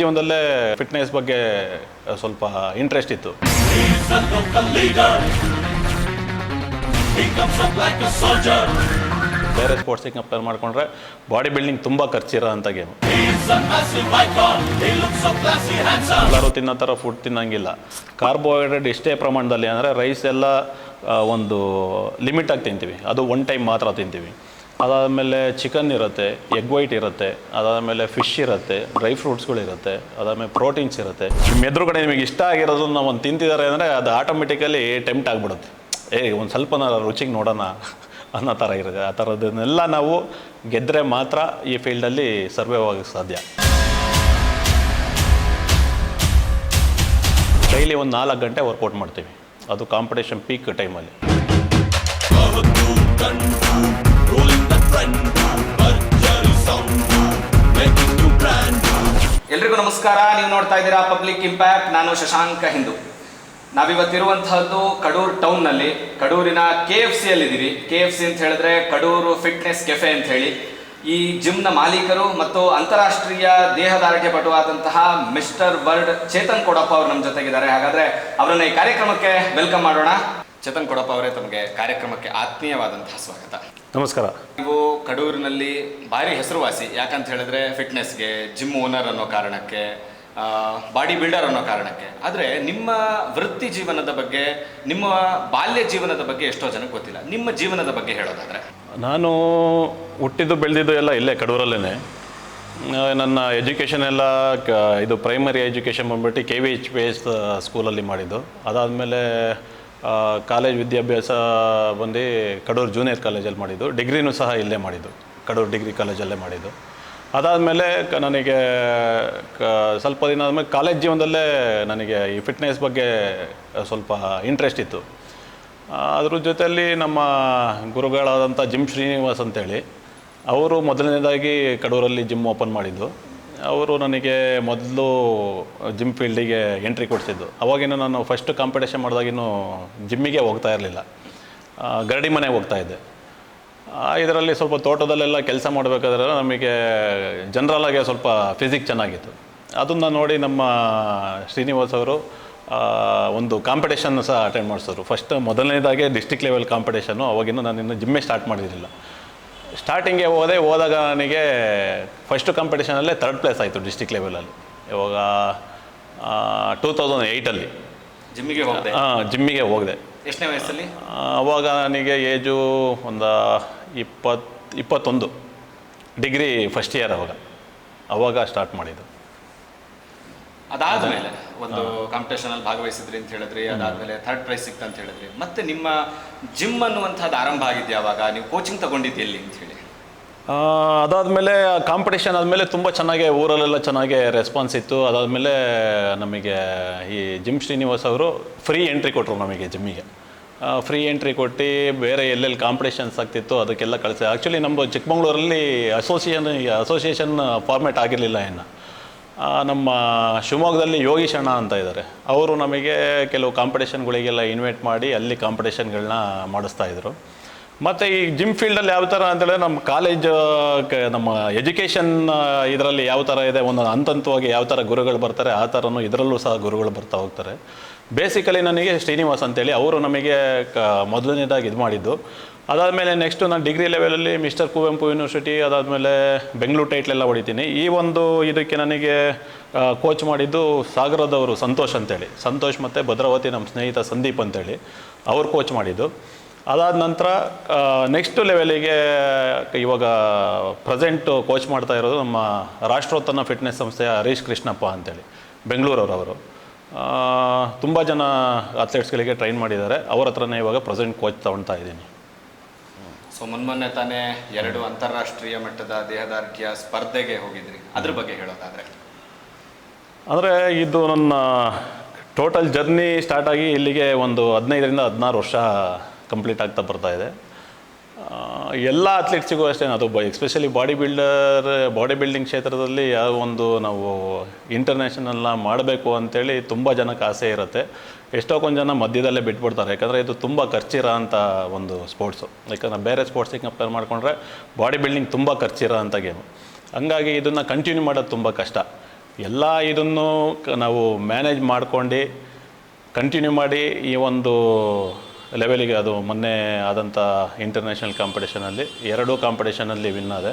ಜೀವನದಲ್ಲೇ fitness ಬಗ್ಗೆ ಸ್ವಲ್ಪ interest ಇತ್ತು. ಬೇರೆ ಸ್ಪೋರ್ಟ್ಸಿಗೆ ಕಂಪೇರ್ ಮಾಡಿಕೊಂಡ್ರೆ ಬಾಡಿ ಬಿಲ್ಡಿಂಗ್ ತುಂಬ ಖರ್ಚಿರೋ ಅಂತ ಗೇಮ್. ಎಲ್ಲರೂ ತಿನ್ನೋ ಥರ ಫುಡ್ ತಿನ್ನಂಗಿಲ್ಲ ಕಾರ್ಬೋಹೈಡ್ರೇಟ್ ಎಷ್ಟೇ ಪ್ರಮಾಣದಲ್ಲಿ ಅಂದರೆ ರೈಸ್ ಎಲ್ಲ ಒಂದು ಲಿಮಿಟಾಗಿ ತಿಂತೀವಿ ಅದು ಒನ್ ಟೈಮ್ ಮಾತ್ರ ತಿಂತೀವಿ ಅದಾದಮೇಲೆ ಚಿಕನ್ ಇರುತ್ತೆ ಎಗ್ ವೈಟ್ ಇರುತ್ತೆ, ಅದಾದಮೇಲೆ ಫಿಶ್ ಇರುತ್ತೆ ಡ್ರೈ ಫ್ರೂಟ್ಸ್ಗಳಿರುತ್ತೆ ಅದಾದಮೇಲೆ ಪ್ರೋಟೀನ್ಸ್ ಇರುತ್ತೆ. ನಿಮ್ಮ ಎದುರುಗಡೆ ನಿಮಗೆ ಇಷ್ಟ ಆಗಿರೋದನ್ನ ಒಂದು ತಿಂತಿದ್ದಾರೆ ಅಂದರೆ ಅದು ಆಟೋಮೆಟಿಕಲಿ ಟೆಂಪ್ಟ್ ಆಗಿಬಿಡುತ್ತೆ. ಏ, ಒಂದು ಸ್ವಲ್ಪ ರುಚಿಗೆ ನೋಡೋಣ ಅನ್ನೋ ಥರ ಇರುತ್ತೆ. ಆ ಥರದನ್ನೆಲ್ಲ ನಾವು ಗೆದ್ದರೆ ಮಾತ್ರ ಈ ಫೀಲ್ಡಲ್ಲಿ ಸರ್ವೇ ಆಗೋಕ್ಕೆ ಸಾಧ್ಯ. ಡೈಲಿ ಒಂದು ನಾಲ್ಕು ಗಂಟೆ ವರ್ಕೌಟ್ ಮಾಡ್ತೀವಿ. ಅದು ಕಾಂಪಿಟೇಷನ್ ಪೀಕ್ ಟೈಮಲ್ಲಿ ಎಲ್ರಿಗೂ ನಮಸ್ಕಾರ. ನೀವು ನೋಡ್ತಾ ಇದ್ದೀರಾ ಪಬ್ಲಿಕ್ ಇಂಪ್ಯಾಕ್ಟ್. ನಾನು ಶಶಾಂಕ ಹಿಂದೂ. ನಾವಿವತ್ತಿರುವಂತಹದ್ದು ಕಡೂರು ಟೌನ್ನಲ್ಲಿ. ಕಡೂರಿನ ಕೆ ಎಫ್ ಸಿ ಅಲ್ಲಿದ್ದೀವಿ ಕೆ ಎಫ್ ಸಿ ಅಂತ ಹೇಳಿದ್ರೆ ಕಡೂರು ಫಿಟ್ನೆಸ್ ಕೆಫೆ ಅಂತ ಹೇಳಿ ಈ ಜಿಮ್ನ ಮಾಲೀಕರು ಮತ್ತು ಅಂತಾರಾಷ್ಟ್ರೀಯ ದೇಹದಾರ್ಢ್ಯ ಪಟುವಾದಂತಹ ಮಿಸ್ಟರ್ ವರ್ಲ್ಡ್ ಚೇತನ್ ಕೊಡಪ್ಪ ಅವರು ನಮ್ಮ ಜೊತೆಗಿದ್ದಾರೆ. ಹಾಗಾದ್ರೆ ಅವರನ್ನ ಈ ಕಾರ್ಯಕ್ರಮಕ್ಕೆ ವೆಲ್ಕಮ್ ಮಾಡೋಣ. ಚೇತನ್ ಕೊಡಪ್ಪ ಅವರೇ ತಮಗೆ ಕಾರ್ಯಕ್ರಮಕ್ಕೆ ಆತ್ಮೀಯವಾದಂತಹ ಸ್ವಾಗತ. ನಮಸ್ಕಾರ. ನೀವು ಕಡೂರಿನಲ್ಲಿ ಭಾರಿ ಹೆಸರುವಾಸಿ ಯಾಕಂತ ಹೇಳಿದ್ರೆ ಫಿಟ್ನೆಸ್ಗೆ ಜಿಮ್ ಓನರ್ ಅನ್ನೋ ಕಾರಣಕ್ಕೆ ಬಾಡಿ ಬಿಲ್ಡರ್ ಅನ್ನೋ ಕಾರಣಕ್ಕೆ. ಆದರೆ ನಿಮ್ಮ ವೃತ್ತಿ ಜೀವನದ ಬಗ್ಗೆ ನಿಮ್ಮ ಬಾಲ್ಯ ಜೀವನದ ಬಗ್ಗೆ ಎಷ್ಟೋ ಜನಕ್ಕೆ ಗೊತ್ತಿಲ್ಲ. ನಿಮ್ಮ ಜೀವನದ ಬಗ್ಗೆ ಹೇಳೋದಾದರೆ. ನಾನು ಹುಟ್ಟಿದ್ದು ಬೆಳೆದಿದ್ದು ಎಲ್ಲ ಇಲ್ಲೇ ಕಡೂರಲ್ಲೇ ನನ್ನ ಎಜುಕೇಷನ್ ಎಲ್ಲ ಇದು ಪ್ರೈಮರಿ ಎಜುಕೇಷನ್ ಬಂದ್ಬಿಟ್ಟು K V H P S ಸ್ಕೂಲಲ್ಲಿ ಮಾಡಿದ್ದು. ಅದಾದಮೇಲೆ ಕಾಲೇಜ್ ವಿದ್ಯಾಭ್ಯಾಸ ಬಂದು ಕಡೂರು ಜೂನಿಯರ್ ಕಾಲೇಜಲ್ಲಿ ಮಾಡಿದ್ದು. ಡಿಗ್ರಿನೂ ಸಹ ಇಲ್ಲೇ ಮಾಡಿದ್ದು. ಕಡೂರು ಡಿಗ್ರಿ ಕಾಲೇಜಲ್ಲೇ ಮಾಡಿದ್ದು. ಅದಾದಮೇಲೆ ಕ, ನನಗೆ ಕ, ಸ್ವಲ್ಪ ದಿನ ಆದಮೇಲೆ ಕಾಲೇಜ್ ಜೀವನದಲ್ಲೇ ನನಗೆ ಈ ಫಿಟ್ನೆಸ್ ಬಗ್ಗೆ ಸ್ವಲ್ಪ ಇಂಟ್ರೆಸ್ಟ್ ಇತ್ತು. ಅದ್ರ ಜೊತೆಯಲ್ಲಿ ನಮ್ಮ ಗುರುಗಳಾದಂಥ ಜಿಮ್ ಶ್ರೀನಿವಾಸ್ ಅಂತೇಳಿ, ಅವರು ಮೊದಲನೇದಾಗಿ ಕಡೂರಲ್ಲಿ ಜಿಮ್ ಓಪನ್ ಮಾಡಿದ್ದು. ಅವರು ನನಗೆ ಮೊದಲು ಜಿಮ್ ಫೀಲ್ಡಿಗೆ ಎಂಟ್ರಿ ಕೊಡ್ತಿದ್ದು. ಅವಾಗಿನ ನಾನು ಫಸ್ಟ್ ಕಾಂಪಿಟೇಷನ್ ಮಾಡಿದಾಗಿನ್ನು ಜಿಮ್ಮಿಗೆ ಹೋಗ್ತಾ ಇರಲಿಲ್ಲ. ಗರಡಿ ಮನೆಗೆ ಹೋಗ್ತಾ ಇದ್ದೆ. ಇದರಲ್ಲಿ ಸ್ವಲ್ಪ ತೋಟದಲ್ಲೆಲ್ಲ ಕೆಲಸ ಮಾಡಬೇಕಾದ್ರೆ ನಮಗೆ ಜನರಲಾಗೆ ಸ್ವಲ್ಪ ಫಿಸಿಕ್ ಚೆನ್ನಾಗಿತ್ತು. ಅದನ್ನು ನೋಡಿ ನಮ್ಮ ಶ್ರೀನಿವಾಸ್ ಅವರು ಒಂದು ಕಾಂಪಿಟೇಷನ್ ಸಹ ಅಟೆಂಡ್ ಮಾಡಿಸಿದ್ರು. ಫಸ್ಟ್ ಮೊದಲನೇದಾಗೆ ಡಿಸ್ಟಿಕ್ ಲೆವೆಲ್ ಕಾಂಪಿಟೇಷನು ಅವಾಗಿನ್ನೂ ನಾನು ಇನ್ನು ಜಿಮ್ಮೆ ಸ್ಟಾರ್ಟ್ ಮಾಡಿರಲಿಲ್ಲ. ಸ್ಟಾರ್ಟಿಂಗೆ ಹೋದೆ ಹೋದಾಗ ನನಗೆ ಫಸ್ಟ್ ಕಾಂಪಿಟೇಷನಲ್ಲೇ ತರ್ಡ್ ಪ್ಲೇಸ್ ಆಯಿತು ಡಿಸ್ಟಿಕ್ ಲೆವೆಲಲ್ಲಿ ಇವಾಗ ಟೂ ತೌಸಂಡ್ ಏಯ್ಟಲ್ಲಿ ಜಿಮ್ಮಿಗೆ ಹೋಗದೆ? ಜಿಮ್ಮಿಗೆ ಹೋಗಿದೆ. ಎಷ್ಟನೇ ವಯಸ್ಸಲ್ಲಿ? ಅವಾಗ ನನಗೆ ಏಜು ಒಂದು ಇಪ್ಪತ್ತು ಇಪ್ಪತ್ತೊಂದು. ಡಿಗ್ರಿ ಫಸ್ಟ್ ಇಯರ್ ಅವಾಗ. ಅವಾಗ ಸ್ಟಾರ್ಟ್ ಮಾಡಿದ್ದು. ಅದಾದ್ಮೇಲೆ ಒಂದು ಕಾಂಪಿಟೇಷನ್ ಅಲ್ಲಿ ಭಾಗವಹಿಸಿದ್ರಿ ಅಂತ ಹೇಳಿದ್ರಿ ಅದಾದ್ಮೇಲೆ ಥರ್ಡ್ ಪ್ರೈಸ್ ಸಿಕ್ತು ಅಂತ ಹೇಳಿದ್ರಿ. ಮತ್ತೆ ನಿಮ್ಮ ಜಿಮ್ ಅನ್ನುವಂಥದ್ದು ಆರಂಭ ಆಗಿದ್ದು ಯಾವಾಗ ನೀವು ಕೋಚಿಂಗ್ ತಗೊಂಡಿದ್ದು ಎಲ್ಲಿ ಅಂತ ಹೇಳಿ? ಆ, ಅದಾದಮೇಲೆ ಕಾಂಪಿಟೇಷನ್ ಆದಮೇಲೆ ತುಂಬ ಚೆನ್ನಾಗಿ ಊರಲ್ಲೆಲ್ಲ ಚೆನ್ನಾಗಿ ರೆಸ್ಪಾನ್ಸ್ ಇತ್ತು. ಅದಾದಮೇಲೆ ನಮಗೆ ಈ ಜಿಮ್ ಶ್ರೀನಿವಾಸ್ ಅವರು ಫ್ರೀ ಎಂಟ್ರಿ ಕೊಟ್ಟರು ನಮಗೆ ಜಿಮ್ಮಿಗೆ ಫ್ರೀ ಎಂಟ್ರಿ ಕೊಟ್ಟು ಬೇರೆ ಎಲ್ಲೆಲ್ಲಿ ಕಾಂಪಿಟೇಷನ್ಸ್ ಆಗ್ತಿತ್ತು ಅದಕ್ಕೆಲ್ಲ ಕಳಿಸಿ. ಆ್ಯಕ್ಚುಲಿ ನಮ್ಮ ಚಿಕ್ಕಮಂಗ್ಳೂರಲ್ಲಿ ಅಸೋಸಿಯೇಷನ್ ಅಸೋಸಿಯೇಷನ್ ಫಾರ್ಮೆಟ್ ಆಗಿರಲಿಲ್ಲ ಇನ್ನು. ನಮ್ಮ ಶಿವಮೊಗ್ಗದಲ್ಲಿ ಯೋಗೀಶ್ ಅಣ್ಣ ಅಂತ ಇದ್ದಾರೆ. ಅವರು ನಮಗೆ ಕೆಲವು ಕಾಂಪಿಟೇಷನ್ಗಳಿಗೆಲ್ಲ ಇನ್ವೈಟ್ ಮಾಡಿ ಅಲ್ಲಿ ಕಾಂಪಿಟೇಷನ್ಗಳನ್ನ ಮಾಡಿಸ್ತಾ ಇದ್ದರು ಮತ್ತು ಈ ಜಿಮ್ ಫೀಲ್ಡಲ್ಲಿ ಯಾವ ಥರ ಅಂತೇಳಿದ್ರೆ ನಮ್ಮ ಕಾಲೇಜ್ ನಮ್ಮ ಎಜುಕೇಷನ್ ಇದರಲ್ಲಿ ಯಾವ ಥರ ಇದೆ, ಒಂದು ಹಂತ ಹಂತವಾಗಿ ಯಾವ ಥರ ಗುರುಗಳು ಬರ್ತಾರೆ, ಆ ಥರನೂ ಇದರಲ್ಲೂ ಸಹ ಗುರುಗಳು ಬರ್ತಾ ಹೋಗ್ತಾರೆ. ಬೇಸಿಕಲಿ ನನಗೆ ಶ್ರೀನಿವಾಸ್ ಅಂತೇಳಿ, ಅವರು ನಮಗೆ ಕ, ಮೊದಲನೇದಾಗಿ ಇದು ಮಾಡಿದ್ದು. ಅದಾದಮೇಲೆ ನೆಕ್ಸ್ಟು ನಾನು ಡಿಗ್ರಿ ಲೆವೆಲಲ್ಲಿ ಮಿಸ್ಟರ್ ಕುವೆಂಪು ಯೂನಿವರ್ಸಿಟಿ ಅದಾದಮೇಲೆ ಬೆಂಗಳೂರು ಟೈಟ್ಲೆಲ್ಲ ಹೊಡಿತೀನಿ. ಈ ಒಂದು ಇದಕ್ಕೆ ನನಗೆ ಕೋಚ್ ಮಾಡಿದ್ದು ಸಾಗರದವರು ಸಂತೋಷ್ ಅಂತೇಳಿ. ಸಂತೋಷ್ ಮತ್ತು ಭದ್ರಾವತಿ ನಮ್ಮ ಸ್ನೇಹಿತ ಸಂದೀಪ್ ಅಂತೇಳಿ. ಅವ್ರು ಕೋಚ್ ಮಾಡಿದ್ದು. ಅದಾದ ನಂತರ ನೆಕ್ಸ್ಟ್ ಲೆವೆಲಿಗೆ ಇವಾಗ ಪ್ರೆಸೆಂಟು ಕೋಚ್ ಮಾಡ್ತಾ ಇರೋದು ನಮ್ಮ ರಾಷ್ಟ್ರೋತ್ತನ ಫಿಟ್ನೆಸ್ ಸಂಸ್ಥೆಯ ಹರೀಶ್ ಕೃಷ್ಣಪ್ಪ ಅಂತೇಳಿ. ಬೆಂಗಳೂರವರವರು ತುಂಬ ಜನ ಅಥ್ಲೆಟ್ಸ್ಗಳಿಗೆ ಟ್ರೈನ್ ಮಾಡಿದ್ದಾರೆ. ಅವ್ರ ಹತ್ರನೇ ಇವಾಗ ಪ್ರೆಸೆಂಟ್ ಕೋಚ್ ತಗೊಳ್ತಾ ಇದ್ದೀನಿ. ಸೊ ಮೊನ್ನೆ ತಾನೇ ಎರಡು ಅಂತಾರಾಷ್ಟ್ರೀಯ ಮಟ್ಟದ ದೇಹದಾರ್ಢ್ಯ ಸ್ಪರ್ಧೆಗೆ ಹೋಗಿದ್ರಿ. ಅದ್ರ ಬಗ್ಗೆ ಹೇಳೋದಾದ್ರೆ. ಅಂದರೆ ಇದು ನನ್ನ ಟೋಟಲ್ ಜರ್ನಿ ಸ್ಟಾರ್ಟ್ ಆಗಿ ಇಲ್ಲಿಗೆ ಒಂದು ಹದಿನೈದರಿಂದ ಹದಿನಾರು ವರ್ಷ ಕಂಪ್ಲೀಟ್ ಆಗ್ತಾ ಬರ್ತಾ ಇದೆ. ಎಲ್ಲ ಅಥ್ಲೀಟ್ಸಿಗೂ ಅಷ್ಟೇ, ಅದು ಬ especially body builder body building ಕ್ಷೇತ್ರದಲ್ಲಿ ಯಾವ ಒಂದು ನಾವು ಇಂಟರ್ನ್ಯಾಷನಲ್ನ ಮಾಡಬೇಕು ಅಂತೇಳಿ ತುಂಬ ಜನಕ್ಕೆ ಆಸೆ ಇರುತ್ತೆ. ಎಷ್ಟೋ ಕೊಂದು ಜನ ಮಧ್ಯದಲ್ಲೇ ಬಿಟ್ಬಿಡ್ತಾರೆ. ಯಾಕಂದರೆ ಇದು ತುಂಬ ಖರ್ಚಿರೋ ಅಂಥ ಒಂದು ಸ್ಪೋರ್ಟ್ಸು ಯಾಕಂದರೆ ಬೇರೆ ಸ್ಪೋರ್ಟ್ಸಿಗೆ ಕಂಪೇರ್ ಮಾಡಿಕೊಂಡ್ರೆ ಬಾಡಿ ಬಿಲ್ಡಿಂಗ್ ತುಂಬ ಖರ್ಚಿರೋ ಅಂಥ ಗೇಮು ಹಂಗಾಗಿ ಇದನ್ನು ಕಂಟಿನ್ಯೂ ಮಾಡೋದು ತುಂಬ ಕಷ್ಟ. ಎಲ್ಲ ಇದನ್ನು ನಾವು ಮ್ಯಾನೇಜ್ ಮಾಡ್ಕೊಂಡು ಕಂಟಿನ್ಯೂ ಮಾಡಿ ಈ ಒಂದು ಲೆವೆಲಿಗೆ ಅದು ಮೊನ್ನೆ ಆದಂಥ ಇಂಟರ್ನ್ಯಾಷನಲ್ ಕಾಂಪಿಟೇಷನಲ್ಲಿ ಎರಡೂ ಕಾಂಪಿಟೇಷನಲ್ಲಿ ವಿನ್ ಆದೆ.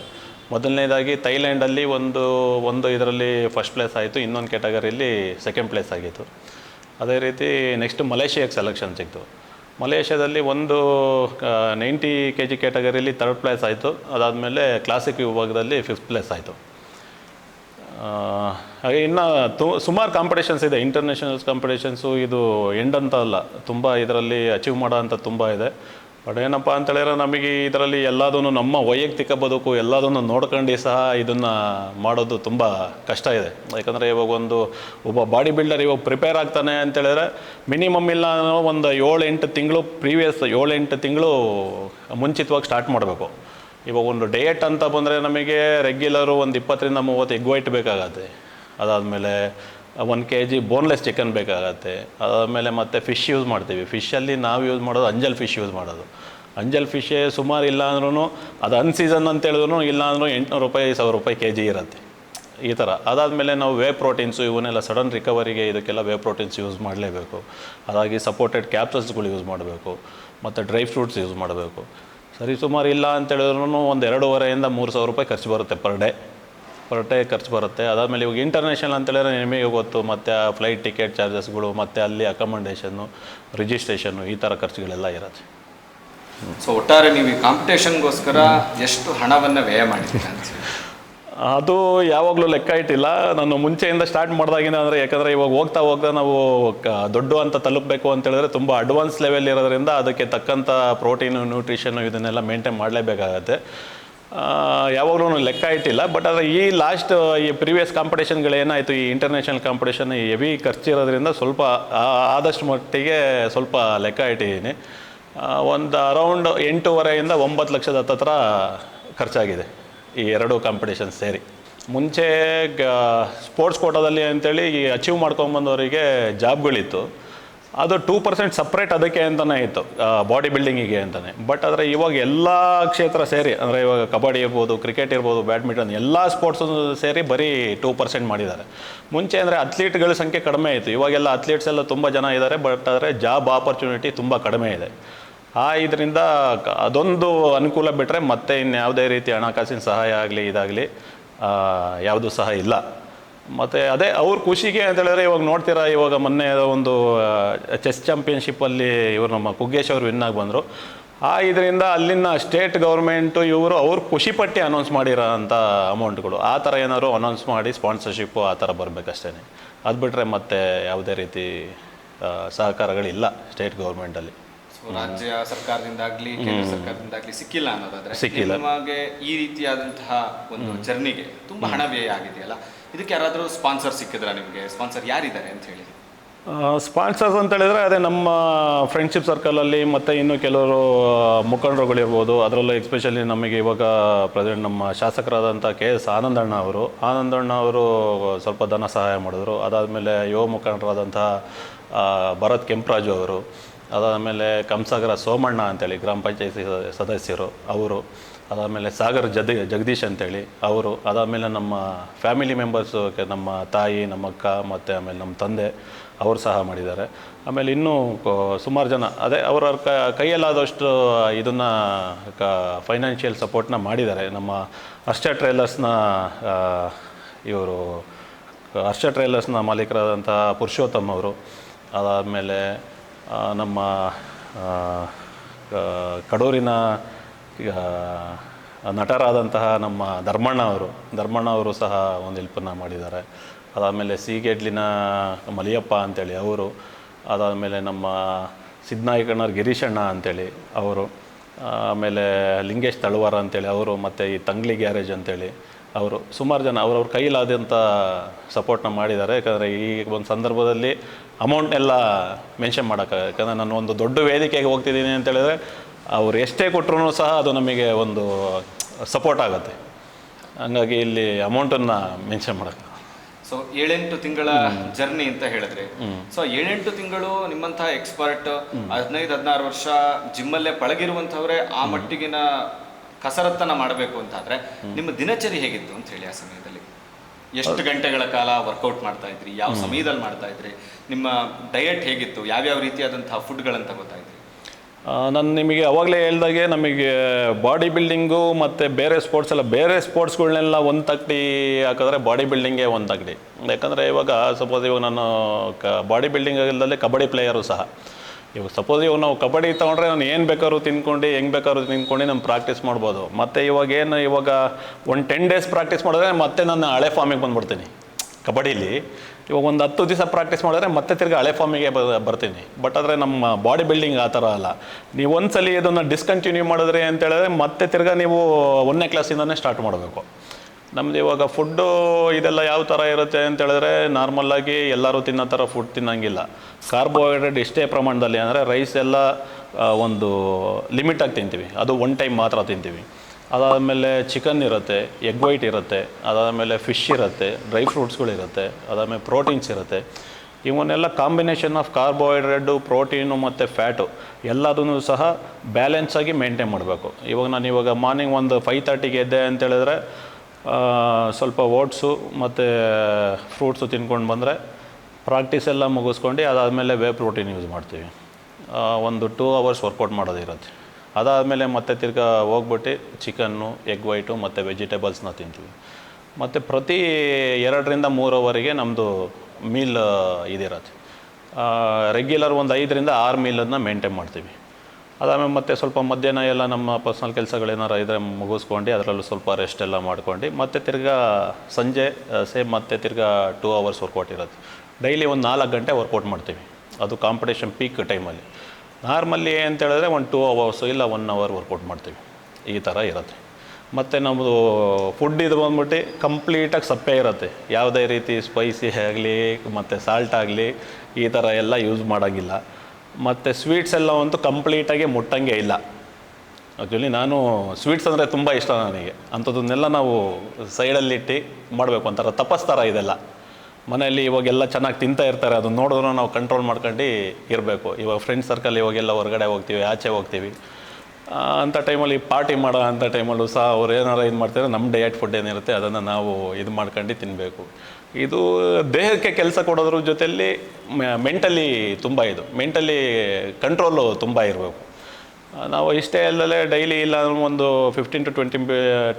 ಮೊದಲನೇದಾಗಿ ಥೈಲ್ಯಾಂಡಲ್ಲಿ ಒಂದು ಒಂದು ಇದರಲ್ಲಿ ಫಸ್ಟ್ ಪ್ಲೇಸ್ ಆಯಿತು, ಇನ್ನೊಂದು ಕ್ಯಾಟಗರಿಯಲ್ಲಿ ಸೆಕೆಂಡ್ ಪ್ಲೇಸ್ ಆಗಿತ್ತು. ಅದೇ ರೀತಿ ನೆಕ್ಸ್ಟ್ ಮಲೇಷಿಯಾಗೆ ಸೆಲೆಕ್ಷನ್ ಸಿಕ್ತು. ಮಲೇಷ್ಯಾದಲ್ಲಿ ಒಂದು ನೈಂಟಿ ಕೆ ಜಿ ಕ್ಯಾಟಗರಿಯಲ್ಲಿ ತರ್ಡ್ ಪ್ಲೇಸ್ ಆಯಿತು. ಅದಾದಮೇಲೆ ಕ್ಲಾಸಿಕ್ ವಿಭಾಗದಲ್ಲಿ ಫಿಫ್ತ್ ಪ್ಲೇಸ್ ಆಯಿತು. ಹಾಗೆ ಇನ್ನು ತು, ಸುಮಾರು ಕಾಂಪಿಟೇಷನ್ಸ್ ಇದೆ. ಇಂಟರ್ನ್ಯಾಷನಲ್ಸ್ ಕಾಂಪಿಟೇಷನ್ಸು ಇದು ಎಂಡ್ ಅಂತ ಅಲ್ಲ. ತುಂಬ ಇದರಲ್ಲಿ ಅಚೀವ್ ಮಾಡೋ ಅಂತ ತುಂಬ ಇದೆ. ಬಟ್ ಏನಪ್ಪ ಅಂತ ಹೇಳಿದ್ರೆ ನಮಗೆ ಇದರಲ್ಲಿ ಎಲ್ಲದನ್ನು ನಮ್ಮ ವೈಯಕ್ತಿಕ ಬದುಕು ಎಲ್ಲದನ್ನು ನೋಡ್ಕೊಂಡು ಸಹ ಇದನ್ನು ಮಾಡೋದು ತುಂಬ ಕಷ್ಟ ಇದೆ. ಯಾಕಂದರೆ ಇವಾಗ ಒಂದು ಒಬ್ಬ ಬಾಡಿ ಬಿಲ್ಡರ್ ಇವಾಗ ಪ್ರಿಪೇರ್ ಆಗ್ತಾನೆ ಅಂತೇಳಿದ್ರೆ ಮಿನಿಮಮ್ ಇಲ್ಲ ಒಂದು ಏಳು ಎಂಟು ತಿಂಗಳು ಪ್ರೀವಿಯಸ್ ಏಳೆಂಟು ತಿಂಗಳು ಮುಂಚಿತವಾಗಿ ಸ್ಟಾರ್ಟ್ ಮಾಡಬೇಕು. ಇವಾಗ ಒಂದು ಡಯಟ್ ಅಂತ ಬಂದರೆ ನಮಗೆ ರೆಗ್ಯುಲರು ಒಂದು ಇಪ್ಪತ್ತರಿಂದ ಮೂವತ್ತು ಎಗ್ ವೈಟ್ ಬೇಕಾಗತ್ತೆ. ಅದಾದಮೇಲೆ ಒಂದು ಕೆ ಜಿ ಬೋನ್ಲೆಸ್ ಚಿಕನ್ ಬೇಕಾಗತ್ತೆ. ಅದಾದಮೇಲೆ ಮತ್ತೆ ಫಿಶ್ ಯೂಸ್ ಮಾಡ್ತೀವಿ. ಫಿಶಲ್ಲಿ ನಾವು ಯೂಸ್ ಮಾಡೋದು ಅಂಜಲ್ ಫಿಶ್ ಯೂಸ್ ಮಾಡೋದು. ಅಂಜಲ್ ಫಿಶೇ ಸುಮಾರು ಇಲ್ಲ ಅಂದ್ರೂ ಅದು ಅನ್ಸೀಸನ್ ಅಂತ ಹೇಳಿದ್ರು ಇಲ್ಲ ಅಂದ್ರೂ ಎಂಟುನೂರು ರೂಪಾಯಿ, ಸಾವಿರ ರೂಪಾಯಿ ಕೆ ಜಿ ಇರುತ್ತೆ. ಈ ಥರ ಅದಾದಮೇಲೆ ನಾವು ವೇ ಪ್ರೋಟೀನ್ಸು ಇವನ್ನೆಲ್ಲ ಸಡನ್ ರಿಕವರಿಗೆ ಇದಕ್ಕೆಲ್ಲ ವೇ ಪ್ರೋಟೀನ್ಸ್ ಯೂಸ್ ಮಾಡಲೇಬೇಕು. ಅದಾಗಿ ಸಪೋರ್ಟೆಡ್ ಕ್ಯಾಪ್ಸಲ್ಸ್ಗಳು ಯೂಸ್ ಮಾಡಬೇಕು. ಮತ್ತು ಡ್ರೈ ಫ್ರೂಟ್ಸ್ ಯೂಸ್ ಮಾಡಬೇಕು. ಸರಿ ಸುಮಾರು ಇಲ್ಲ ಅಂತ ಹೇಳಿದ್ರು ಒಂದು ಎರಡೂವರೆಯಿಂದ ಮೂರು ಸಾವಿರ ರೂಪಾಯಿ ಖರ್ಚು ಬರುತ್ತೆ ಪರ್ ಡೇ ಪರ್ ಡೇ ಖರ್ಚು ಬರುತ್ತೆ. ಅದಾದಮೇಲೆ ಇವಾಗ ಇಂಟರ್ನ್ಯಾಷನಲ್ ಅಂತ ಹೇಳಿದ್ರೆ ನಿಮಗೆ ಗೊತ್ತು ಮತ್ತು ಆ ಫ್ಲೈಟ್ ಟಿಕೆಟ್ ಚಾರ್ಜಸ್ಗಳು ಮತ್ತು ಅಲ್ಲಿ ಅಕಮಂಡೇಷನ್ನು ರಿಜಿಸ್ಟ್ರೇಷನ್ನು ಈ ಥರ ಖರ್ಚುಗಳೆಲ್ಲ ಇರುತ್ತೆ. ಸೊ ಒಟ್ಟಾರೆ ನೀವು ಈ ಕಾಂಪಿಟೇಷನ್ಗೋಸ್ಕರ ಎಷ್ಟು ಹಣವನ್ನು ವ್ಯಯ ಮಾಡಿದ್ದೀರಾ ಅದು ಯಾವಾಗಲೂ ಲೆಕ್ಕ ಇಟ್ಟಿಲ್ಲ. ನಾನು ಮುಂಚೆಯಿಂದ ಸ್ಟಾರ್ಟ್ ಮಾಡಿದಾಗಿಂದ ಅಂದರೆ ಯಾಕಂದರೆ ಇವಾಗ ಹೋಗ್ತಾ ಹೋಗ್ತಾ ನಾವು ದೊಡ್ಡ ಅಂತ ತಲುಪಬೇಕು ಅಂತ ಹೇಳಿದ್ರೆ ತುಂಬ ಅಡ್ವಾನ್ಸ್ ಲೆವೆಲ್ ಇರೋದ್ರಿಂದ ಅದಕ್ಕೆ ತಕ್ಕಂಥ ಪ್ರೋಟೀನು ನ್ಯೂಟ್ರಿಷನ್ನು ಇದನ್ನೆಲ್ಲ ಮೇಂಟೈನ್ ಮಾಡಲೇಬೇಕಾಗತ್ತೆ. ಯಾವಾಗಲೂ ಲೆಕ್ಕ ಇಟ್ಟಿಲ್ಲ. ಬಟ್ ಆದರೆ ಈ ಲಾಸ್ಟ್ ಈ ಪ್ರಿವಿಯಸ್ ಕಾಂಪಿಟೇಷನ್ಗಳೇನಾಯಿತು ಈ ಇಂಟರ್ನ್ಯಾಷನಲ್ ಕಾಂಪಿಟೇಷನ್ ಹೆವಿ ಖರ್ಚಿರೋದ್ರಿಂದ ಸ್ವಲ್ಪ ಆದಷ್ಟು ಮಟ್ಟಿಗೆ ಸ್ವಲ್ಪ ಲೆಕ್ಕ ಇಟ್ಟಿದ್ದೀನಿ. ಒಂದು ಅರೌಂಡ್ ಎಂಟೂವರೆಯಿಂದ ಒಂಬತ್ತು ಲಕ್ಷದ ಹತ್ತತ್ರ ಖರ್ಚಾಗಿದೆ. ಈ ಎರಡು ಕಾಂಪಿಟೇಷನ್ ಸೇರಿ. ಮುಂಚೆ ಸ್ಪೋರ್ಟ್ಸ್ ಕೋಟಾದಲ್ಲಿ ಅಂತೇಳಿ ಈ ಅಚೀವ್ ಮಾಡ್ಕೊಂಬಂದವರಿಗೆ ಜಾಬ್ಗಳಿತ್ತು. ಅದು ಟೂ ಪರ್ಸೆಂಟ್ ಸಪ್ರೇಟ್ ಅದಕ್ಕೆ ಅಂತಲೇ ಇತ್ತು ಬಾಡಿ ಬಿಲ್ಡಿಂಗಿಗೆ ಅಂತಲೇ ಬಟ್ ಆದರೆ ಇವಾಗ ಎಲ್ಲ ಕ್ಷೇತ್ರ ಸೇರಿ, ಅಂದರೆ ಇವಾಗ ಕಬಡ್ಡಿ ಇರ್ಬೋದು ಕ್ರಿಕೆಟ್ ಇರ್ಬೋದು ಬ್ಯಾಡ್ಮಿಂಟನ್ ಎಲ್ಲ ಸ್ಪೋರ್ಟ್ಸು ಸೇರಿ ಬರೀ ಟೂ ಪರ್ಸೆಂಟ್ ಮಾಡಿದ್ದಾರೆ. ಮುಂಚೆ ಅಂದರೆ ಅಥ್ಲೀಟ್ಗಳ ಸಂಖ್ಯೆ ಕಡಿಮೆ ಇತ್ತು. ಇವಾಗೆಲ್ಲ ಅಥ್ಲೀಟ್ಸ್ ಎಲ್ಲ ತುಂಬ ಜನ ಇದ್ದಾರೆ ಬಟ್ ಆದರೆ ಜಾಬ್ ಆಪರ್ಚುನಿಟಿ ತುಂಬ ಕಡಿಮೆ ಇದೆ. ಆ, ಇದರಿಂದ ಅದೊಂದು ಅನುಕೂಲ ಬಿಟ್ಟರೆ ಮತ್ತೆ ಇನ್ಯಾವುದೇ ರೀತಿ ಹಣಕಾಸಿನ ಸಹಾಯ ಆಗಲಿ, ಇದಾಗಲಿ ಯಾವುದೂ ಸಹ ಇಲ್ಲ. ಮತ್ತು ಅದೇ ಅವ್ರ ಖುಷಿಗೆ ಅಂತ ಹೇಳಿದ್ರೆ ಇವಾಗ ನೋಡ್ತೀರಾ, ಇವಾಗ ಮೊನ್ನೆ ಒಂದು ಚೆಸ್ ಚಾಂಪಿಯನ್ಶಿಪ್ಪಲ್ಲಿ ಇವರು ನಮ್ಮ ಕುಗ್ಗೇಶ್ ಅವರು ವಿನ್ ಆಗಿ ಬಂದರು. ಆ, ಇದರಿಂದ ಅಲ್ಲಿನ ಸ್ಟೇಟ್ ಗೌರ್ಮೆಂಟು ಇವರು ಅವ್ರು ಖುಷಿ ಪಟ್ಟು ಅನೌನ್ಸ್ ಮಾಡಿರೋ ಅಂಥ ಅಮೌಂಟ್ಗಳು ಆ ಥರ ಏನಾದರೂ ಅನೌನ್ಸ್ ಮಾಡಿ ಸ್ಪಾನ್ಸರ್ಶಿಪ್ಪು ಆ ಥರ ಬರಬೇಕಷ್ಟೇ ಅದು ಬಿಟ್ಟರೆ ಮತ್ತೆ ಯಾವುದೇ ರೀತಿ ಸಹಕಾರಗಳಿಲ್ಲ ಸ್ಟೇಟ್ ಗೌರ್ಮೆಂಟಲ್ಲಿ. ರಾಜ್ಯ ಸರ್ಕಾರದಿಂದಾಗ್ಲಿ ಕೇಂದ್ರ ಸರ್ಕಾರದಿಂದಾಗ್ಲಿ ಸಿಕ್ಕಿಲ್ಲ ಅನ್ನೋದಾದ್ರೆ ಸಿಕ್ಕಿಲ್ಲ. ನಿಮಗೆ ಈ ರೀತಿಯಾದಂತಹ ಒಂದು ಜರ್ನಿಗೆ ತುಂಬಾ ಹಣ ವ್ಯಯ ಆಗಿದೆಯಲ್ಲ? ಇದಕ್ಕೆ ಯಾರಾದರೂ ಸ್ಪಾನ್ಸರ್ ಸಿಕ್ಕಿದ್ರ ನಿಮಗೆ? ಸ್ಪಾನ್ಸರ್ ಯಾರಿದ್ದಾರೆ ಅಂತ ಹೇಳಿ? ಸ್ಪಾನ್ಸರ್ಸ್ ಅಂತ ಹೇಳಿದ್ರೆ ಅದೇ ನಮ್ಮ ಫ್ರೆಂಡ್ಶಿಪ್ ಸರ್ಕಲಲ್ಲಿ ಮತ್ತು ಇನ್ನು ಕೆಲವರು ಮುಖಂಡರುಗಳಿರ್ಬೋದು. ಅದರಲ್ಲೂ ಎಸ್ಪೆಷಲಿ ನಮಗೆ ಇವಾಗ ಪ್ರೆಸಿಡೆಂಟ್ ನಮ್ಮ ಶಾಸಕರಾದಂಥ ಕೆ ಎಸ್ ಆನಂದಣ್ಣ ಅವರು. ಆನಂದಣ್ಣ ಅವರು ಸ್ವಲ್ಪ ಧನ ಸಹಾಯ ಮಾಡಿದ್ರು. ಅದಾದಮೇಲೆ ಯುವ ಮುಖಂಡರಾದಂಥ ಭರತ್ ಕೆಂಪರಾಜು ಅವರು. ಅದಾದಮೇಲೆ ಕಂಸಾಗರ ಸೋಮಣ್ಣ ಅಂತೇಳಿ ಗ್ರಾಮ ಪಂಚಾಯತಿ ಸದಸ್ಯರು, ಅವರು, ಅದಾದಮೇಲೆ ಸಾಗರ್ ಜದ, ಜಗದೀಶ್ ಅಂತೇಳಿ ಅವರು, ಅದಾದಮೇಲೆ ನಮ್ಮ ಫ್ಯಾಮಿಲಿ ಮೆಂಬರ್ಸು ನಮ್ಮ ತಾಯಿ, ನಮ್ಮ ಅಕ್ಕ, ಮತ್ತು ಆಮೇಲೆ ನಮ್ಮ ತಂದೆ, ಅವರು ಸಹ ಮಾಡಿದ್ದಾರೆ. ಆಮೇಲೆ ಇನ್ನೂ ಸುಮಾರು ಜನ, ಅದೇ ಅವರ ಕ, ಕೈಯಲ್ಲಾದಷ್ಟು ಇದನ್ನು ಕ ಫೈನಾನ್ಷಿಯಲ್ ಸಪೋರ್ಟ್ನ ಮಾಡಿದ್ದಾರೆ. ನಮ್ಮ ಅಷ್ಟ ಟ್ರೇಲರ್ಸ್ನ ಇವರು ಅರ್ಷ ಟ್ರೇಲರ್ಸ್ನ ಮಾಲೀಕರಾದಂಥ ಪುರುಷೋತ್ತಮ್ ಅವರು, ಅದಾದಮೇಲೆ ನಮ್ಮ ಕಡೂರಿನ ನಟರಾದಂತಹ ನಮ್ಮ ಧರ್ಮಣ್ಣ ಅವರು ಧರ್ಮಣ್ಣ ಅವರು ಸಹ ಒಂದು ಹೆಲ್ಪನ್ನು ಮಾಡಿದ್ದಾರೆ. ಅದಾದಮೇಲೆ ಸೀಗೆಡ್ಲಿನ ಮಲಿಯಪ್ಪ ಅಂತೇಳಿ ಅವರು, ಅದಾದಮೇಲೆ ನಮ್ಮ ಸಿದ್ನಾಯಕಣ್ಣವ್ರ ಗಿರೀಶಣ್ಣ ಅಂತೇಳಿ ಅವರು ಆಮೇಲೆ ಲಿಂಗೇಶ್ ತಳವಾರ ಅಂತೇಳಿ ಅವರು ಮತ್ತು ಈ ತಂಗ್ಲಿ ಗ್ಯಾರೇಜ್ ಅಂತೇಳಿ ಅವರು ಸುಮಾರು ಜನ ಅವ್ರವ್ರ ಕೈಲಾದಂಥ ಸಪೋರ್ಟ್ನ ಮಾಡಿದ್ದಾರೆ. ಯಾಕಂದರೆ ಈ ಒಂದು ಸಂದರ್ಭದಲ್ಲಿ ಅಮೌಂಟ್ ಎಲ್ಲ ಮೆನ್ಷನ್ ಮಾಡೋಕ್ಕಾಗ ಯಾಕಂದರೆ ನಾನು ಒಂದು ದೊಡ್ಡ ವೇದಿಕೆಗೆ ಹೋಗ್ತಿದ್ದೀನಿ ಅಂತೇಳಿದರೆ ಅವ್ರು ಎಷ್ಟೇ ಕೊಟ್ಟರು ಸಹ ಅದು ನಮಗೆ ಒಂದು ಸಪೋರ್ಟ್ ಆಗುತ್ತೆ. ಹಂಗಾಗಿ ಇಲ್ಲಿ ಅಮೌಂಟನ್ನು ಮೆನ್ಷನ್ ಮಾಡೋಕ್ಕೆ. ಸೊ ಏಳೆಂಟು ತಿಂಗಳ ಜರ್ನಿ ಅಂತ ಹೇಳಿದ್ರೆ. ಸೊ ಏಳೆಂಟು ತಿಂಗಳು ನಿಮ್ಮಂತಹ ಎಕ್ಸ್ಪರ್ಟ್ ಹದಿನೈದು ಹದಿನಾರು ವರ್ಷ ಜಿಮ್ಮಲ್ಲೇ ಪಳಗಿರುವಂತವ್ರೆ ಆ ಮಟ್ಟಿಗಿನ ಕಸರತ್ತನ್ನ ಮಾಡಬೇಕು ಅಂತಾದ್ರೆ ನಿಮ್ಮ ದಿನಚರಿ ಹೇಗಿತ್ತು ಅಂತ ಹೇಳಿ ಆ ಸಮಯದಲ್ಲಿ? ಎಷ್ಟು ಗಂಟೆಗಳ ಕಾಲ ವರ್ಕೌಟ್ ಮಾಡ್ತಾ ಇದ್ರಿ? ಯಾವ ಸಮಯದಲ್ಲಿ ಮಾಡ್ತಾ ಇದ್ರಿ? ನಿಮ್ಮ ಡಯಟ್ ಹೇಗಿತ್ತು? ಯಾವ್ಯಾವ ರೀತಿಯಾದಂತಹ ಫುಡ್ಗಳನ್ನು ತಗೋತಾ ಇದ್ರಿ ನಾನು ನಿಮಗೆ ಅವಾಗಲೇ ಹೇಳ್ದಾಗೆ ನಮಗೆ ಬಾಡಿ ಬಿಲ್ಡಿಂಗು ಮತ್ತು ಬೇರೆ ಸ್ಪೋರ್ಟ್ಸ್ ಎಲ್ಲ, ಬೇರೆ ಸ್ಪೋರ್ಟ್ಸ್ಗಳನ್ನೆಲ್ಲ ಒಂದು ತಕ್ಕಡಿ ಹಾಕಿದ್ರೆ ಬಾಡಿ ಬಿಲ್ಡಿಂಗೇ ಒಂದು ತಕ್ಕಡಿ ಯಾಕಂದರೆ ಇವಾಗ ಸಪೋಸ್ ಇವಾಗ ನಾನು ಕ, ಬಾಡಿ ಬಿಲ್ಡಿಂಗ್ ಆಗಿಲ್ಲದಲ್ಲೇ ಕಬಡ್ಡಿ ಪ್ಲೇಯರು ಸಹ. ಇವಾಗ ಸಪೋಸ್ ಇವಾಗ ನಾವು ಕಬಡ್ಡಿ ತೊಗೊಂಡ್ರೆ ನಾನು ಏನು ಬೇಕಾದ್ರೂ ತಿನ್ಕೊಂಡು, ಹೆಂಗೆ ಬೇಕಾದ್ರೂ ತಿನ್ಕೊಂಡು ನಾನು ಪ್ರಾಕ್ಟೀಸ್ ಮಾಡ್ಬೋದು. ಮತ್ತು ಇವಾಗ ಏನು, ಇವಾಗ ಒಂದು ಟೆನ್ ಡೇಸ್ ಪ್ರಾಕ್ಟೀಸ್ ಮಾಡಿದ್ರೆ ಮತ್ತೆ ನಾನು ಹಳೆ ಫಾರ್ಮಿಗೆ ಬಂದ್ಬಿಡ್ತೀನಿ. ಕಬಡ್ಡಿಲಿ ಇವಾಗ ಒಂದು ಹತ್ತು ದಿವಸ ಪ್ರಾಕ್ಟೀಸ್ ಮಾಡಿದ್ರೆ ಮತ್ತೆ ತಿರ್ಗಿ ಹಳೆ ಫಾರ್ಮಿಗೆ ಬರ್ತೀನಿ. ಬಟ್ ಆದರೆ ನಮ್ಮ ಬಾಡಿ ಬಿಲ್ಡಿಂಗ್ ಆ ಥರ ಅಲ್ಲ. ನೀವು ಒಂದ್ಸಲಿ ಇದನ್ನು ಡಿಸ್ಕಂಟಿನ್ಯೂ ಮಾಡಿದ್ರಿ ಅಂತ ಹೇಳಿದ್ರೆ ಮತ್ತೆ ತಿರ್ಗಿ ನೀವು ಒಂದನೇ ಕ್ಲಾಸಿಂದನೇ ಸ್ಟಾರ್ಟ್ ಮಾಡಬೇಕು. ನಮ್ದು ಇವಾಗ ಫುಡ್ಡು ಇದೆಲ್ಲ ಯಾವ ಥರ ಇರುತ್ತೆ ಅಂತ ಹೇಳಿದ್ರೆ ನಾರ್ಮಲಾಗಿ ಎಲ್ಲರೂ ತಿನ್ನೋ ಥರ ಫುಡ್ ತಿನ್ನಂಗಿಲ್ಲ. ಕಾರ್ಬೋಹೈಡ್ರೇಟ್ ಇಷ್ಟೇ ಪ್ರಮಾಣದಲ್ಲಿ ಅಂದರೆ ರೈಸ್ ಎಲ್ಲ ಒಂದು ಲಿಮಿಟಾಗಿ ತಿಂತೀವಿ. ಅದು ಒನ್ ಟೈಮ್ ಮಾತ್ರ ತಿಂತೀವಿ. ಅದಾದಮೇಲೆ ಚಿಕನ್ ಇರುತ್ತೆ ಎಗ್ ವೈಟ್ ಇರುತ್ತೆ, ಅದಾದಮೇಲೆ ಫಿಶ್ ಇರುತ್ತೆ ಡ್ರೈ ಫ್ರೂಟ್ಸ್ಗಳಿರುತ್ತೆ ಅದಾದಮೇಲೆ ಪ್ರೋಟೀನ್ಸ್ ಇರುತ್ತೆ. ಇವನ್ನೆಲ್ಲ ಕಾಂಬಿನೇಷನ್ ಆಫ್ ಕಾರ್ಬೋಹೈಡ್ರೇಟು ಪ್ರೋಟೀನು ಮತ್ತು ಫ್ಯಾಟು ಎಲ್ಲದನ್ನು ಸಹ ಬ್ಯಾಲೆನ್ಸ್ ಆಗಿ ಮೇಂಟೈನ್ ಮಾಡಬೇಕು. ಇವಾಗ ನಾನು ಇವಾಗ ಮಾರ್ನಿಂಗ್ ಒಂದು ಫೈವ್ ತರ್ಟಿಗೆ ಎದ್ದೆ ಅಂತೇಳಿದ್ರೆ ಸ್ವಲ್ಪ ಓಟ್ಸು ಮತ್ತು ಫ್ರೂಟ್ಸು ತಿನ್ಕೊಂಡು ಬಂದರೆ ಪ್ರಾಕ್ಟೀಸ್ ಎಲ್ಲ ಮುಗಿಸ್ಕೊಂಡು ಅದಾದಮೇಲೆ ವೇ ಪ್ರೋಟೀನ್ ಯೂಸ್ ಮಾಡ್ತೀವಿ. ಒಂದು ಟೂ ಅವರ್ಸ್ ವರ್ಕೌಟ್ ಮಾಡೋದಿರುತ್ತೆ. ಅದಾದಮೇಲೆ ಮತ್ತೆ ತಿರ್ಗಾ ಹೋಗ್ಬಿಟ್ಟು ಚಿಕನ್ನು, ಎಗ್ ವೈಟು ಮತ್ತು ವೆಜಿಟೇಬಲ್ಸ್ನ ತಿಂತೀವಿ ಮತ್ತು ಪ್ರತಿ ಎರಡರಿಂದ ಮೂರು ಅವರಿಗೆ ನಮ್ಮದು ಮೀಲ್ ಇದಿರತ್ತೆ. ರೆಗ್ಯುಲರ್ ಒಂದು ಐದರಿಂದ ಆರು ಮೀಲನ್ನು ಮೇಂಟೈನ್ ಮಾಡ್ತೀವಿ. ಅದಾದಮೇಲೆ ಮತ್ತೆ ಸ್ವಲ್ಪ ಮಧ್ಯಾಹ್ನ ಎಲ್ಲ ನಮ್ಮ ಪರ್ಸ್ನಲ್ ಕೆಲಸಗಳೇನಾರು ಇದ್ದರೆ ಮುಗಿಸ್ಕೊಂಡು ಅದರಲ್ಲೂ ಸ್ವಲ್ಪ ರೆಸ್ಟ್ ಎಲ್ಲ ಮಾಡ್ಕೊಂಡು ಮತ್ತೆ ತಿರ್ಗಾ ಸಂಜೆ ಸೇಮ್ ಮತ್ತೆ ತಿರ್ಗ ಟೂ ಅವರ್ಸ್ ವರ್ಕೌಟ್ ಇರುತ್ತೆ. ಡೈಲಿ ಒಂದು ನಾಲ್ಕು ಗಂಟೆ ವರ್ಕೌಟ್ ಮಾಡ್ತೀವಿ. ಅದು ಕಾಂಪಿಟೇಷನ್ ಪೀಕ್ ಟೈಮಲ್ಲಿ ನಾರ್ಮಲ್ಲಿ ಅಂತ ಹೇಳಿದ್ರೆ ಒಂದು ಟೂ ಅವರ್ಸು ಇಲ್ಲ ಒನ್ ಅವರ್ ವರ್ಕೌಟ್ ಮಾಡ್ತೀವಿ. ಈ ಥರ ಇರುತ್ತೆ. ಮತ್ತು ನಮ್ಮದು ಫುಡ್ ಇದು ಬಂದ್ಬಿಟ್ಟು ಕಂಪ್ಲೀಟಾಗಿ ಸಪ್ಪೆ ಇರುತ್ತೆ. ಯಾವುದೇ ರೀತಿ ಸ್ಪೈಸಿ ಆಗಲಿ, ಮತ್ತು ಸಾಲ್ಟ್ ಆಗಲಿ, ಈ ಥರ ಎಲ್ಲ ಯೂಸ್ ಮಾಡೋಂಗಿಲ್ಲ. ಮತ್ತು ಸ್ವೀಟ್ಸ್ ಎಲ್ಲ ಅಂತೂ ಕಂಪ್ಲೀಟಾಗಿ ಮುಟ್ಟಂಗೆ ಇಲ್ಲ. ಆ್ಯಕ್ಚುಲಿ ನಾನು ಸ್ವೀಟ್ಸ್ ಅಂದರೆ ತುಂಬ ಇಷ್ಟ ನನಗೆ. ಅಂಥದ್ದನ್ನೆಲ್ಲ ನಾವು ಸೈಡಲ್ಲಿಟ್ಟು ಮಾಡಬೇಕು ಒಂಥರ ತಪಸ್ತಾರ ಇದೆಲ್ಲ. ಮನೆಯಲ್ಲಿ ಇವಾಗೆಲ್ಲ ಚೆನ್ನಾಗಿ ತಿಂತಾ ಇರ್ತಾರೆ, ಅದನ್ನ ನೋಡಿದ್ರು ನಾವು ಕಂಟ್ರೋಲ್ ಮಾಡ್ಕೊಂಡು ಇರಬೇಕು. ಇವಾಗ ಫ್ರೆಂಡ್ ಸರ್ಕಲ್ ಇವಾಗೆಲ್ಲ ಹೊರಗಡೆ ಹೋಗ್ತೀವಿ, ಆಚೆ ಹೋಗ್ತೀವಿ. ಅಂಥ ಟೈಮಲ್ಲಿ ಪಾರ್ಟಿ ಮಾಡೋ ಅಂಥ ಟೈಮಲ್ಲೂ ಸಹ ಅವ್ರು ಏನಾರು ಇದು ಮಾಡ್ತಾರೆ ನಮ್ಮ ಡಯಟ್ ಫುಡ್ ಏನಿರುತ್ತೆ ಅದನ್ನು ನಾವು ಇದು ಮಾಡ್ಕೊಂಡು ತಿನ್ನಬೇಕು ಇದು ದೇಹಕ್ಕೆ ಕೆಲಸ ಕೊಡೋದ್ರ ಜೊತೆಯಲ್ಲಿ ಮೆಂಟಲಿ ತುಂಬ ಇದು. ಮೆಂಟಲಿ ಕಂಟ್ರೋಲು ತುಂಬ ಇರಬೇಕು. ನಾವು ಇಷ್ಟೇ ಅಲ್ಲದೆ ಡೈಲಿ ಇಲ್ಲ ಒಂದು fifteen to twenty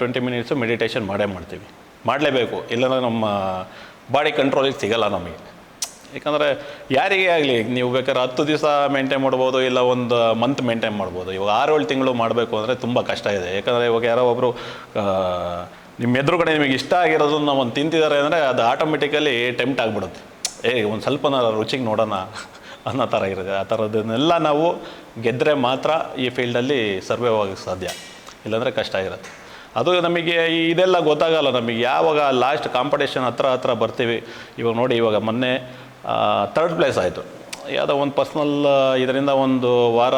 twenty minutes meditation ಮಾಡೇ ಮಾಡ್ತೀವಿ. ಮಾಡಲೇಬೇಕು. ಇಲ್ಲಾಂದರೆ ನಮ್ಮ ಬಾಡಿ ಕಂಟ್ರೋಲಿಗೆ ಸಿಗಲ್ಲ ನಮಗೆ. ಯಾಕಂದರೆ ಯಾರಿಗೇ ಆಗಲಿ, ನೀವು ಬೇಕಾದ್ರೆ ಹತ್ತು ದಿವಸ ಮೇಂಟೈನ್ ಮಾಡ್ಬೋದು, ಇಲ್ಲ ಒಂದು ಮಂತ್ ಮೇಂಟೈನ್ ಮಾಡ್ಬೋದು. ಇವಾಗ ಆರು ಏಳು ತಿಂಗಳು ಮಾಡಬೇಕು ಅಂದರೆ ತುಂಬ ಕಷ್ಟ ಇದೆ. ಯಾಕಂದರೆ ಇವಾಗ ಯಾರೋ ಒಬ್ಬರು ನಿಮ್ಮ ಎದುರುಗಡೆ ನಿಮಗೆ ಇಷ್ಟ ಆಗಿರೋದನ್ನ ಒಂದು ತಿಂತಿದ್ದಾರೆ ಅಂದರೆ ಅದು ಆಟೋಮೆಟಿಕಲಿ ಟೆಂಪ್ಟ್ ಆಗಿಬಿಡುತ್ತೆ. ಏ, ಒಂದು ಸ್ವಲ್ಪ ರುಚಿಗೆ ನೋಡೋಣ ಅನ್ನೋ ಥರ ಇರುತ್ತೆ. ಆ ಥರದನ್ನೆಲ್ಲ ನಾವು ಗೆದ್ದರೆ ಮಾತ್ರ ಈ ಫೀಲ್ಡಲ್ಲಿ ಸರ್ವೇ ಆಗೋಕ್ಕೆ ಸಾಧ್ಯ. ಇಲ್ಲಾಂದರೆ ಕಷ್ಟ ಇರುತ್ತೆ. ಅದು ನಮಗೆ ಇದೆಲ್ಲ ಗೊತ್ತಾಗಲ್ಲ ನಮಗೆ. ಯಾವಾಗ ಲಾಸ್ಟ್ ಕಾಂಪಿಟೇಷನ್ ಹತ್ರ ಹತ್ರ ಬರ್ತೀವಿ. ಇವಾಗ ನೋಡಿ ಇವಾಗ ಮೊನ್ನೆ ಥರ್ಡ್ ಪ್ಲೇಸ್ ಆಯಿತು. ಯಾವುದೋ ಒಂದು ಪರ್ಸ್ನಲ್ ಇದರಿಂದ ಒಂದು ವಾರ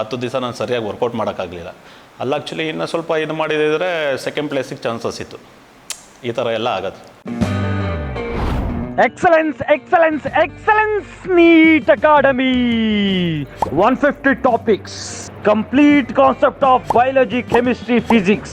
ಹತ್ತು ದಿವಸ ನಾನು ಸರಿಯಾಗಿ ವರ್ಕೌಟ್ ಮಾಡೋಕ್ಕಾಗಲಿಲ್ಲ. ಅಲ್ಲಿ ಆ್ಯಕ್ಚುಲಿ ಇನ್ನೂ ಸ್ವಲ್ಪ ಇದು ಮಾಡಿದರೆ ಸೆಕೆಂಡ್ ಪ್ಲೇಸಿಗೆ ಚಾನ್ಸಸ್ ಇತ್ತು. ಈ ಥರ ಎಲ್ಲ ಆಗುತ್ತೆ. Excellence, excellence, excellence, NEET Academy. 150 topics, complete concept of biology, chemistry, physics.